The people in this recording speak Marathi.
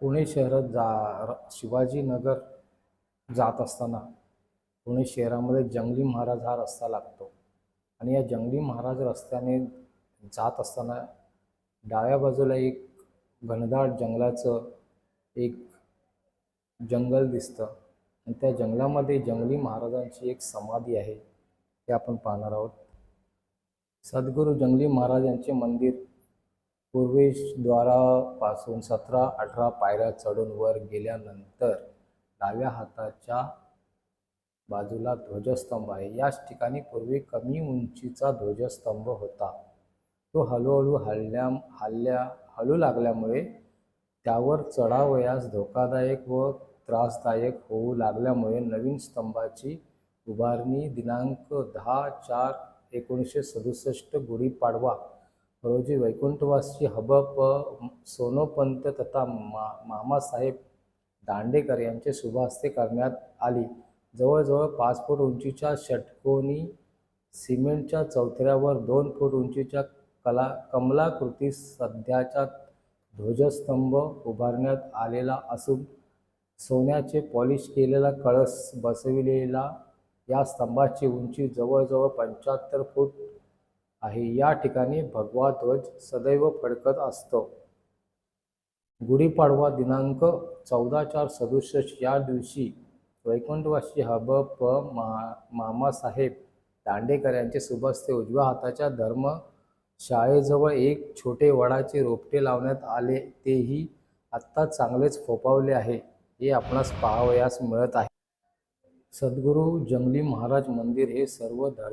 पुणे शहरात जा र- शिवाजीनगर जात असताना पुणे शहरामध्ये जंगली महाराज हा रस्ता लागतो. आणि या जंगली महाराज रस्त्याने जात असताना डाव्या बाजूला एक घनदाट जंगलाचं एक जंगल दिसतं. आणि त्या जंगलामध्ये जंगली महाराजांची एक समाधी आहे. ते आपण पाहणार आहोत. सद्गुरू जंगली महाराजांचे मंदिर पूर्वेशद्वारापासून सतरा अठरा पायऱ्या चढून वर गेल्यानंतर डाव्या हाताच्या बाजूला ध्वजस्तंभ आहे. याच ठिकाणी पूर्वी कमी उंचीचा ध्वजस्तंभ होता. तो हळूहळू हल्ल्या हल्ल्या हलू लागल्यामुळे त्यावर चढावयास धोकादायक व त्रासदायक होऊ लागल्यामुळे नवीन स्तंभाची उभारणी दिनांक दहा चार एकोणीसशे सदुसष्ट गुढीपाडवा रोजी वैकुंठवासी हबप सोनोपंत तथा मा मामासाहेब दांडेकर यांचे शुभहस्ते करण्यात आली जवळजवळ पाच फूट उंचीच्या षटकोनी सिमेंटच्या चौथऱ्यावर दोन फूट उंचीच्या कला कमलाकृती सध्याच्या ध्वजस्तंभ उभारण्यात आलेला असून सोन्याचे पॉलिश केलेला कळस बसविलेला या स्तंभाची उंची जवळजवळ पंच्याहत्तर फूट आहे. या ठिकाणी भगवा ध्वज सदैव फडकत असतो. गुढीपाडवा दिनांक चौदा चार सदुसष्ट या दिवशी वैकुंठवासी हब प मा मामासाहेब दांडेकर यांचे शुभहस्ते उजव्या हाताच्या धर्म शाळेजवळ एक छोटे वडाचे रोपटे लावण्यात आले. तेही आत्ता चांगलेच फोपावले आहे. हे आपणास पाहावयास मिळत आहे. सद्गुरू जंगली महाराज मंदिर हे सर्व धार्मिक